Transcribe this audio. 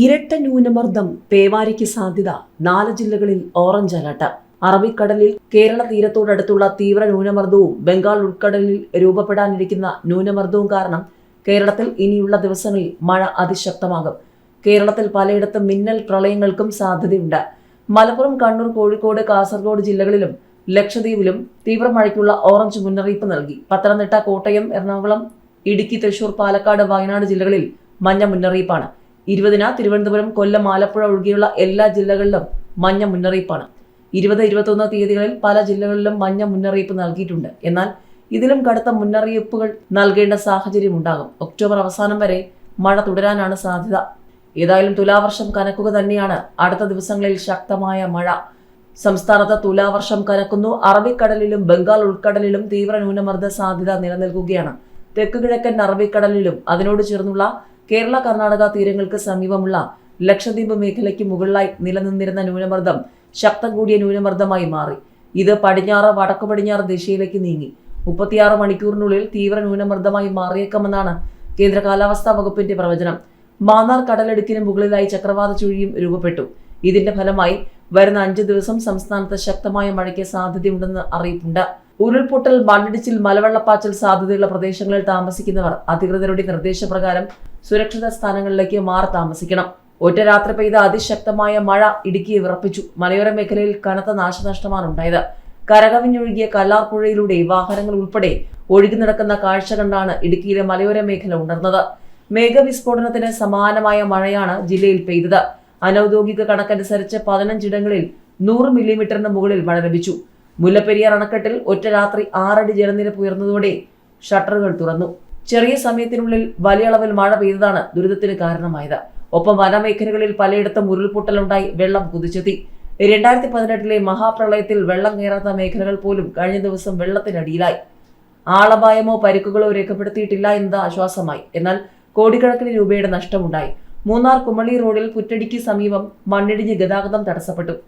ഇരട്ട ന്യൂനമർദ്ദം പേവാരിക്ക് സാധ്യത. നാല് ജില്ലകളിൽ ഓറഞ്ച് അലർട്ട്. അറബിക്കടലിൽ കേരള തീരത്തോടടുത്തുള്ള തീവ്ര ന്യൂനമർദ്ദവും ബംഗാൾ ഉൾക്കടലിൽ രൂപപ്പെടാനിരിക്കുന്ന ന്യൂനമർദ്ദവും കാരണം കേരളത്തിൽ ഇനിയുള്ള ദിവസങ്ങളിൽ മഴ അതിശക്തമാകും. കേരളത്തിൽ പലയിടത്തും മിന്നൽ പ്രളയങ്ങൾക്കും സാധ്യതയുണ്ട്. മലപ്പുറം കണ്ണൂർ കോഴിക്കോട് കാസർഗോഡ് ജില്ലകളിലും ലക്ഷദ്വീപിലും തീവ്ര തീവ്രമഴയ്ക്കുള്ള ഓറഞ്ച് മുന്നറിയിപ്പ് നൽകി. പത്തനംതിട്ട കോട്ടയം എറണാകുളം ഇടുക്കി തൃശൂർ പാലക്കാട് വയനാട് ജില്ലകളിൽ മഞ്ഞ മുന്നറിയിപ്പാണ്. ഇരുപതിന് തിരുവനന്തപുരം കൊല്ലം ആലപ്പുഴ ഒഴികെയുള്ള എല്ലാ ജില്ലകളിലും മഞ്ഞ മുന്നറിയിപ്പാണ്. ഇരുപത് ഇരുപത്തൊന്ന് തീയതികളിൽ പല ജില്ലകളിലും മഞ്ഞ മുന്നറിയിപ്പ് നൽകിയിട്ടുണ്ട്. എന്നാൽ ഇതിലും കടുത്ത മുന്നറിയിപ്പുകൾ നൽകേണ്ട സാഹചര്യം ഉണ്ടാകും. ഒക്ടോബർ അവസാനം വരെ മഴ തുടരാനാണ് സാധ്യത. ഏതായാലും തുലാവർഷം കനക്കുക തന്നെയാണ്. അടുത്ത ദിവസങ്ങളിൽ ശക്തമായ മഴ. സംസ്ഥാനത്ത് തുലാവർഷം കനക്കുന്നു. അറബിക്കടലിലും ബംഗാൾ ഉൾക്കടലിലും തീവ്ര ന്യൂനമർദ്ദ സാധ്യത നിലനിൽക്കുകയാണ്. തെക്ക് കിഴക്കൻ അറബിക്കടലിലും അതിനോട് ചേർന്നുള്ള കേരള കർണാടക തീരങ്ങൾക്ക് സമീപമുള്ള ലക്ഷദ്വീപ് മേഖലയ്ക്ക് മുകളിലായി നിലനിന്നിരുന്ന ന്യൂനമർദ്ദം ശക്തം കൂടിയ ന്യൂനമർദ്ദമായി മാറി. ഇത് പടിഞ്ഞാറ് വടക്കു പടിഞ്ഞാറ് ദിശയിലേക്ക് നീങ്ങി. മുപ്പത്തിയാറ് മണിക്കൂറിനുള്ളിൽ തീവ്ര ന്യൂനമർദ്ദമായി മാറിയേക്കുമെന്നാണ് കേന്ദ്ര കാലാവസ്ഥാ വകുപ്പിന്റെ പ്രവചനം. മാന്നാർ കടലെടുക്കിന് മുകളിലായി ചക്രവാത ചുഴിയും രൂപപ്പെട്ടു. ഇതിന്റെ ഫലമായി വരുന്ന അഞ്ച് ദിവസം സംസ്ഥാനത്ത് ശക്തമായ മഴയ്ക്ക് സാധ്യതയുണ്ടെന്ന് അറിയിപ്പുണ്ട്. ഉരുൾപൊട്ടൽ മണ്ണിടിച്ചിൽ മലവെള്ളപ്പാച്ചൽ സാധ്യതയുള്ള പ്രദേശങ്ങളിൽ താമസിക്കുന്നവർ അധികൃതരുടെ നിർദ്ദേശപ്രകാരം സുരക്ഷിത സ്ഥാനങ്ങളിലേക്ക് മാറി താമസിക്കണം. ഒറ്റ രാത്രി പെയ്ത അതിശക്തമായ മഴ ഇടുക്കിയെ വിറപ്പിച്ചു. മലയോര മേഖലയിൽ കനത്ത നാശനഷ്ടമാണ് ഉണ്ടായത്. കരകവിഞ്ഞൊഴുകിയ കല്ലാർ പുഴയിലൂടെ വാഹനങ്ങൾ ഉൾപ്പെടെ ഒഴുകി നടക്കുന്ന കാഴ്ച കണ്ടാണ് ഇടുക്കിയിലെ മലയോര മേഖല ഉണർന്നത്. മേഘവിസ്ഫോടനത്തിന് സമാനമായ മഴയാണ് ജില്ലയിൽ പെയ്തത്. അനൌദ്യോഗിക കണക്കനുസരിച്ച് പതിനഞ്ചിടങ്ങളിൽ നൂറ് മില്ലിമീറ്ററിന് മുകളിൽ മഴ ലഭിച്ചു. മുല്ലപ്പെരിയാർ അണക്കെട്ടിൽ ഒറ്റ രാത്രി ആറടി ജലനിരപ്പ് ഉയർന്നതോടെ ഷട്ടറുകൾ തുറന്നു. ചെറിയ സമയത്തിനുള്ളിൽ വലിയ അളവിൽ മഴ പെയ്തതാണ് ദുരിതത്തിന് കാരണമായത്. ഒപ്പം വനമേഖലകളിൽ പലയിടത്തും ഉരുൾപൊട്ടലുണ്ടായി വെള്ളം കുതിച്ചെത്തി. രണ്ടായിരത്തി പതിനെട്ടിലെ മഹാപ്രളയത്തിൽ വെള്ളം കയറാത്ത മേഖലകൾ പോലും കഴിഞ്ഞ ദിവസം വെള്ളത്തിനടിയിലായി. ആളപായമോ പരിക്കുകളോ രേഖപ്പെടുത്തിയിട്ടില്ല എന്നത് ആശ്വാസമായി. എന്നാൽ കോടിക്കണക്കിന് രൂപയുടെ നഷ്ടമുണ്ടായി. മൂന്നാർ കുമളി റോഡിൽ പുറ്റടിക്ക് സമീപം മണ്ണിടിഞ്ഞ് ഗതാഗതം തടസ്സപ്പെട്ടു.